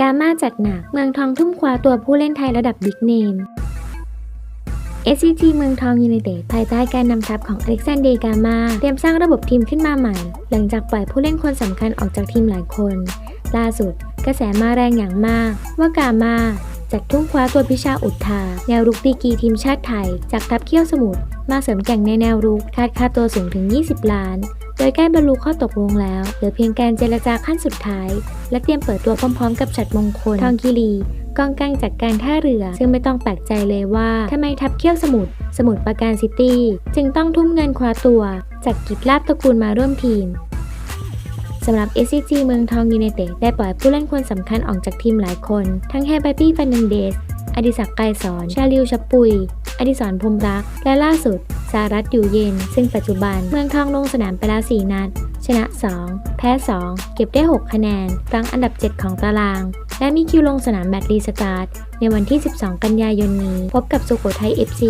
กามาจัดหนัก เมืองทองทุ่มคว้าตัวผู้เล่นไทยระดับบิ๊กเนม SCG เมืองทองยูไนเต็ดภายใต้การนำทัพของอเล็กซานเดร์กามาเตรียมสร้างระบบทีมขึ้นมาใหม่ หลังจากปล่อยผู้เล่นคนสำคัญออกจากทีมหลายคน ล่าสุด กระแสมาแรงอย่างมาก ว่ากามาจัดทุ่มคว้าตัวพิชาอุทธาแนวรุกดีกีทีมชาติไทย จากทัพเขี้ยวสมุทรมาเสริมแก่งในแนวรุกคาดค่าตัวสูงถึง 20 ล้าน ยใกล้บรรลุข้อตกลงแล้ว เหลือเพียงการเจรจาขั้นสุดท้าย และเตรียมเปิดตัวพร้อมๆ กับฉัดมงคล ทองคีรีกองกลางจากการท่าเรือ ซึ่งไม่ต้องแปลกใจเลยว่าทำไมทัพเขี้ยวสมุทรสมุทรปราการซิตี้ จึงต้องทุ่มเงินคว้าตัว จากกิจลาบตระกูลมาร่วมทีมสำหรับ SCG เมืองทองยูไนเต็ดได้ปล่อยผู้เล่นคนสำคัญออกจากทีมหลายคน ทั้งแฮร์บาปี้ฟันนันเดส อดิศักดิ์ไกรสอน ชาลิวชับปุย อดิศรพรมรัก และล่าสุด สารัฐอยู่เย็น ซึ่งปัจจุบันเมืองทองลงสนามไปแล้ว 4 นัด ชนะ 2 แพ้ 2 เก็บได้ 6 คะแนนรั้งอันดับ 7 ของตาราง และมีคิวลงสนามแมตช์รีสตาร์ทในวันที่ 12 กันยายนนี้ พบกับสุโขทัย FC